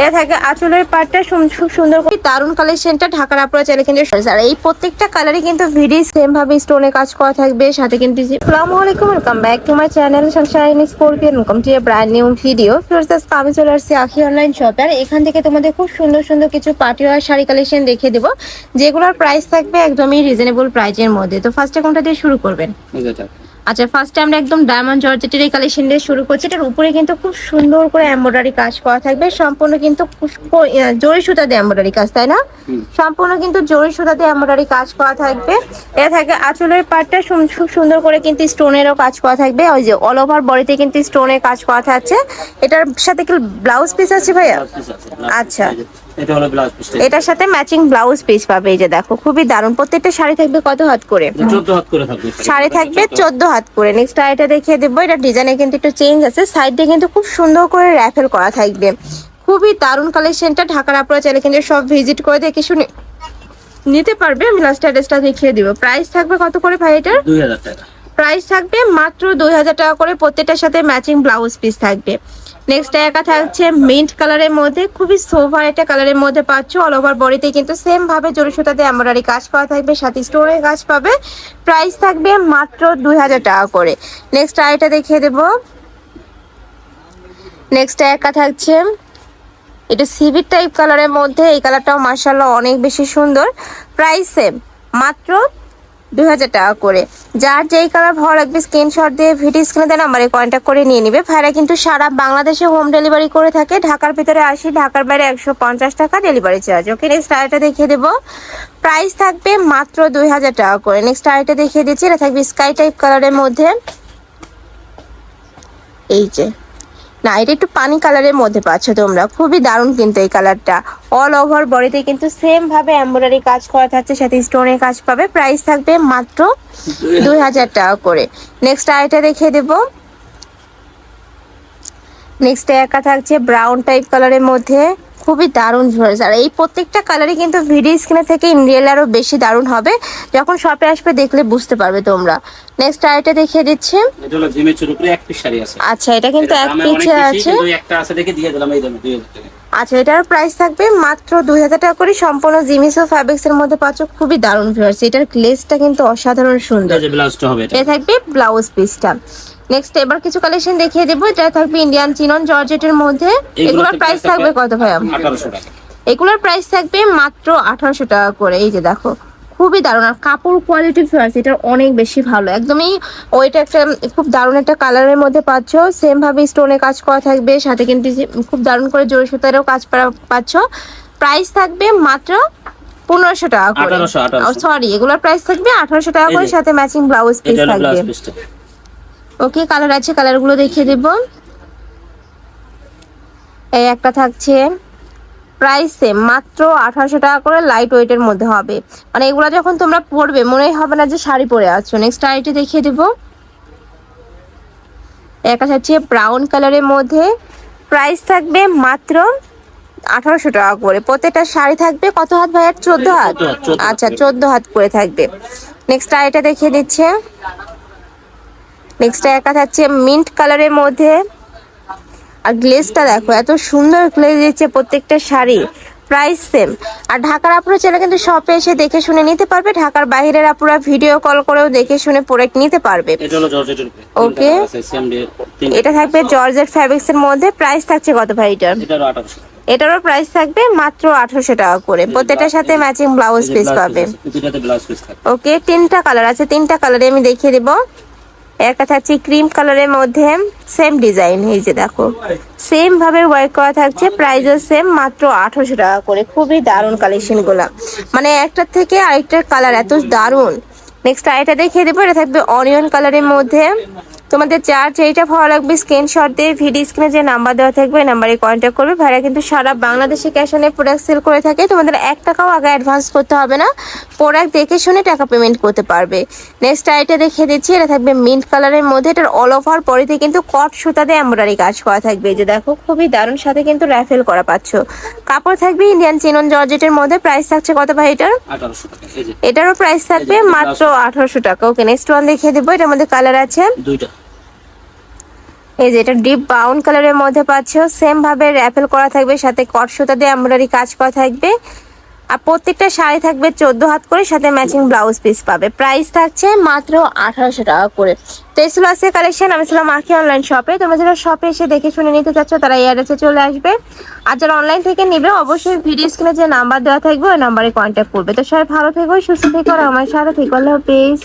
এটা থাকে আঁচলের পাটটা খুব সুন্দর করে দারুণ কালেকশনটা ঢাকার আপুরা চাইলে কিন্তু আর এই প্রত্যেকটা কালারই কিন্তু ভিডি সেম ভাবে স্টোনে কাজ করা থাকবে সাথে কিন্তু আসসালামু আলাইকুম welcome back to my channel Sunshine Scorpion welcome to a brand new video Firoz আমি চলে আসছি আখি অনলাইন শপে আর এখান থেকে তোমাদের খুব সুন্দর সুন্দর কিছু পার্টি ওয়ার শাড়ি কালেকশন দেখিয়ে দেবো। যেগুলোর প্রাইস থাকবে একদমই রিজনেবল প্রাইজের মধ্যে। তো ফার্স্টে কোনটা দিয়ে শুরু করবেন? আচ্ছা ফার্স্টে আমরা একদম ডায়মন্ড জর্জেটের এই কালেকশন দিয়ে শুরু করছি। এটার উপরে কিন্তু খুব সুন্দর করে এমব্রয়ডারি কাজ করা থাকবে। সম্পূর্ণ কিন্তু জরি সুতা দিয়ে এমব্রয়ডারি কাজ তাই না? সম্পূর্ণ কিন্তু জরি সুতা দিয়ে এমব্রয়ডারি কাজ করা থাকবে। এটা থাকে আঁচলের পাটটা খুব সুন্দর করে কিন্তু স্টোনেরও কাজ করা থাকবে। ওই যে অল ওভার বডিতে কিন্তু স্টোনের কাজ করা থাকছে। এটার সাথে কি ব্লাউজ পিস আছে ভাইয়া? আচ্ছা। এটা হলো ব্লাউজ পিস এটার সাথে ম্যাচিং ব্লাউজ পিস পাবে এই যে দেখো খুবই দারুণ। প্রত্যেকটা শাড়ি থাকবে কত হাত করে? চোদ্দ হাত করে থাকবে শাড়ি থাকবে চোদ্দ হাত করে। নেক্সট আইটা দেখিয়ে দেবো এটা ডিজাইনে কিন্তু একটু চেঞ্জ আছে। সাইড দিয়ে কিন্তু খুব সুন্দর করে র্যাফেল করা থাকবে। খুবই দারুণ কালেকশনটা ঢাকার আপনারা চাইলে কিন্তু সব ভিজিট করে দেখে শুনে নিতে পারবে। আমি লাস্ট অ্যাড্রেসটা দেখিয়ে দিব। প্রাইস থাকবে কত করে ভাই এটার? দুই হাজার টাকা। প্রাইস থাকবে মাত্র দুই হাজার টাকা করে। প্রত্যেকটার সাথে ম্যাচিং ব্লাউজ পিস থাকবে। নেক্সট একা থাকছে মিন্ট কালারের মধ্যে। খুবই সোভার একটা কালারের মধ্যে পাচ্ছ অল ওভার বডিতে কিন্তু সেম ভাবে জরি সুতাতে এমব্রয়ডারি কাজ করা থাকবে, সাথে স্টোনের কাজ পাবে। প্রাইস থাকবে মাত্র দুই হাজার টাকা করে। নেক্সট আইটা দেখিয়ে দেবো। নেক্সট একা থাকছে। এটা সিভির টাইপ কালারের মধ্যে। এই কালারটাও মার্শাল্লাহ অনেক বেশি সুন্দর। প্রাইস সেম মাত্র দুই হাজার টাকা করে। যার যেই কালার ভালো লাগবে স্ক্রিনশট দিয়ে ভিডিও স্ক্রিনে দেন, আমারে কন্ট্যাক্ট করে নিয়ে নিবে। ভাইরা কিন্তু সারা বাংলাদেশে হোম ডেলিভারি করে থাকে। ঢাকার ভিতরে আসি, ঢাকার বাইরে একশো পঞ্চাশ টাকা ডেলিভারি চার্জ ওকে নেক্সট আরেকটা দেখিয়ে দেবো। প্রাইস থাকবে মাত্র দুই হাজার টাকা করে। নেক্সট আরেকটা দেখিয়ে দিচ্ছি। এটা থাকবে স্কাই টাইপ কালারের মধ্যে। এই যে। না, এটা একটু পানি কালারের মধ্যে পাচ্ছ তোমরা। খুবই দারুণ কিন্তু এই কালারটা। অল ওভার বডিতে কিন্তু সেম ভাবে এমব্রয়ডারি কাজ করা থাকছে, সাথে স্টোনের কাজ পাবে। প্রাইস থাকবে মাত্র দুই হাজার টাকা করে। নেক্সট আরেকটা দেখিয়ে দেবো। নেক্সট একা থাকছে ব্রাউন টাইপ কালারের মধ্যে। খুবই দারুণ ঝোলস আর এই প্রত্যেকটা কালারই কিন্তু ভিডিও স্ক্রিনে থেকে ইন রিয়েল আরও বেশি দারুণ হবে। যখন শপে আসবে দেখলে বুঝতে পারবে তোমরা। নেক্সট আরেকটা দেখিয়ে দিচ্ছি। এটা হলো জিমের উপরে এক পিস শাড়ি আছে। আচ্ছা এটা কিন্তু এক পিছে আছে। একটা আছে দেখে দিয়ে দিলাম এই দামে দুই হাজার টাকা। আচ্ছা এটার প্রাইস থাকবে মাত্র দুই হাজার টাকা করে। সম্পূর্ণ জিমিসো ফ্যাব্রিক্স এর মধ্যে পাচ্ছ খুবই দারুণ ভিউয়ার্স এটার গ্লেজটা কিন্তু অসাধারণ সুন্দর। ব্লাউজটা হবে এটা। এটা থাকবে ব্লাউজ পিসটা নেক্সট এবার কিছু কালেকশন দেখিয়ে দেবো এটা থাকবে ইন্ডিয়ান চিনন জর্জেটের মধ্যে। এগুলোর প্রাইস থাকবে কত টাকা। এগুলোর প্রাইস থাকবে মাত্র আঠারোশো টাকা করে এই যে দেখো। খুবই দারুণ। আর কাপড় কোয়ালিটি ফেয়ার্স এটার অনেক বেশি ভালো। একদমই ওইটা একটা খুব দারুণ একটা কালারের মধ্যে পাচ্ছ। সেম ভাবে স্টোনে কাজ করা থাকবে সাথে কিন্তু খুব দারুণ করে জরি সুতারও কাজ করা পাচ্ছ। প্রাইস থাকবে মাত্র পনেরোশো টাকা করে। 1800, 1800 সরি এগুলোর প্রাইস থাকবে আঠারোশো টাকা করে সাথে ম্যাচিং ব্লাউজ পিস এটা থাকবে। ওকে কালার আছে কালারগুলো দেখিয়ে দেব। এই একটা থাকছে। প্রাইস সেম মাত্র আঠারোশো টাকা করে লাইট ওয়েটের মধ্যে হবে। মানে এগুলো যখন তোমরা পরবে মনেই হবে না যে শাড়ি পরে আছো। নেক্সট আইটি দেখিয়ে দেব। একটা থাকছে ব্রাউন কালারের মধ্যে। প্রাইস থাকবে মাত্র আঠারোশো টাকা করে। প্রত্যেকটা শাড়ি থাকবে কত হাত ভাইয়ার চোদ্দ হাত? 14 হাত, 14 হাত আচ্ছা। চোদ্দ হাত করে থাকবে। নেক্সট আইটা দেখিয়ে দিচ্ছে। নেক্সট একা থাকছে মিন্ট কালারের মধ্যে। আর গ্লেজটা দেখো এত সুন্দর গ্লেজ দিচ্ছে প্রত্যেকটা শাড়ি। প্রাইস সেম আর ঢাকার আপুরা চাইলে কিন্তু শপে এসে দেখে শুনে নিতে পারবে। ঢাকার বাইরের আপুরা ভিডিও কল করেও দেখে শুনে প্রোডাক্ট নিতে পারবে। তিন এটা থাকবে জর্জেট ফ্যাব্রিক্স এর মধ্যে। প্রাইস থাকছে কত ভাই এটা? এটারও প্রাইস থাকবে মাত্র আঠারোশো টাকা করে। প্রত্যেকটার সাথে ম্যাচিং ব্লাউজ পিস পাবে। ওকে তিনটা কালার আছে তিনটা কালারে আমি দেখিয়ে দেবো। একটা থাকছে ক্রিম কালারের মধ্যে সেম ডিজাইন এই যে দেখো। সেম ভাবে ওয়ার্ক করা থাকছে প্রাইসও সেম মাত্র আঠারোশো টাকা করে। খুবই দারুণ কালেকশনগুলা। মানে একটার থেকে আরেকটার কালার এত দারুণ। নেক্সট আরেকটা দেখিয়ে দেবো, এটা থাকবে অনিয়ন কালারের মধ্যে। তোমাদের চার যেইটা ভালো লাগবে স্ক্রিনশট দিয়ে ভিডিও স্ক্রিনে যে নাম্বার দেওয়া থাকবে নাম্বারে কন্ট্যাক্ট করবে। ভাইরা কিন্তু সারা বাংলাদেশে ক্যাশ অনে প্রোডাক্ট সেল করে থাকে। তোমাদের এক টাকাও আগে অ্যাডভান্স করতে হবে না। প্রোডাক্ট দেখে শুনে টাকা পেমেন্ট করতে পারবে। নেক্সট আইটা দেখিয়ে দিচ্ছি এটা থাকবে মিন্ট কালারের মধ্যে। এটার অল ওভার পরিতে কিন্তু কট সুতাতে এমব্রয়ডারি কাজ করা থাকবে। যে দেখো খুবই দারুণ সাথে কিন্তু র্যাফেল করা পাচ্ছ। কাপড় থাকবে ইন্ডিয়ান চিনন জর্জেটের মধ্যে। প্রাইস থাকছে কত ভাই এটার? এটারও প্রাইস থাকবে মাত্র আঠারোশো টাকা। ওকে নেক্সট ওয়ান দেখিয়ে দেবো। এটার মধ্যে কালার আছে? দুইটা। এই যে এটা ডিপ ব্রাউন কালারের মধ্যে পাচ্ছ। সেম ভাবে র্যাপেল করা থাকবে, সাথে কট সুতা দিয়ে এমব্রয়ডারি কাজ করা থাকবে। আর প্রত্যেকটা শাড়ি থাকবে চোদ্দ হাত করে, সাথে ম্যাচিং ব্লাউজ পিস পাবে। প্রাইস থাকছে মাত্র আঠারোশো টাকা করে। তো আজকে কালেকশন আমি ছিলাম আখি অনলাইন শপে তোমরা যারা শপে এসে দেখে শুনে নিতে চাচ্ছ, তারা এই অ্যাড্রেসে চলে আসবে। আর যারা অনলাইন থেকে নেবে, অবশ্যই ভিডিও স্ক্রিনে যে নাম্বার দেওয়া থাকবে, ওই নাম্বারে কন্ট্যাক্ট করবে। তো সবাই ভালো থেকো, সুস্থ থেকো, আর আমার সাথে থেকো। আল্লাহ হাফেজ।